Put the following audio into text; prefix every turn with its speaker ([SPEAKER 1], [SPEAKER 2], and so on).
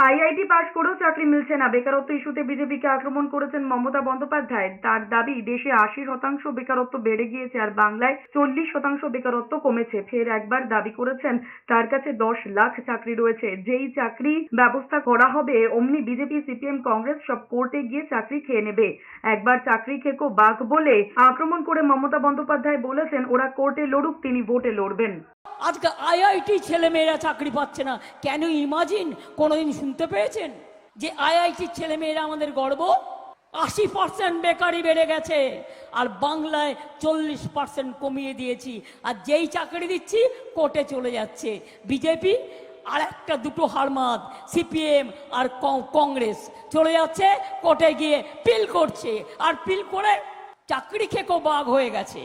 [SPEAKER 1] IIT পাশ করেও চাকরি মিলছে না। বেকারত্ব ইস্যুতে বিজেপিকে আক্রমণ করেছেন মমতা বন্দ্যোপাধ্যায়। তার দাবি, দেশে আশি শতাংশ বেকারত্ব বেড়ে গিয়েছে আর বাংলায় চল্লিশ শতাংশ বেকারত্ব কমেছে। ফের একবার দাবি করেছেন, তার কাছে দশ লাখ চাকরি রয়েছে। যেই চাকরি ব্যবস্থা করা হবে, অমনি বিজেপি, সিপিএম, কংগ্রেস সব কোর্টে গিয়ে চাকরি খেয়ে নেবে। একবার চাকরি খেকো বাঘ বলে আক্রমণ করে মমতা বন্দ্যোপাধ্যায় বলেছেন, ওরা কোর্টে লড়ুক, তিনি ভোটে লড়বেন।
[SPEAKER 2] আজকে আইআইটি ছেলেমেয়েরা চাকরি পাচ্ছে না। কেন ইমাজিন কোনোদিন শুনতে পেয়েছেন? যে আইআইটি ছেলেমেয়েরা আমাদের গর্ব? আশি পার্সেন্ট বেকারি বেড়ে গেছে। আর বাংলায় চল্লিশ পার্সেন্ট কমিয়ে দিয়েছি। আর যেই চাকরি দিচ্ছি, কোর্টে চলে যাচ্ছে। বিজেপি আর একটা দুটো হারমাদ সিপিএম আর কংগ্রেস। চলে যাচ্ছে, কোর্টে গিয়ে পিল করছে। আর পিল করে চাকরি খেকো বাঘ হয়ে গেছে।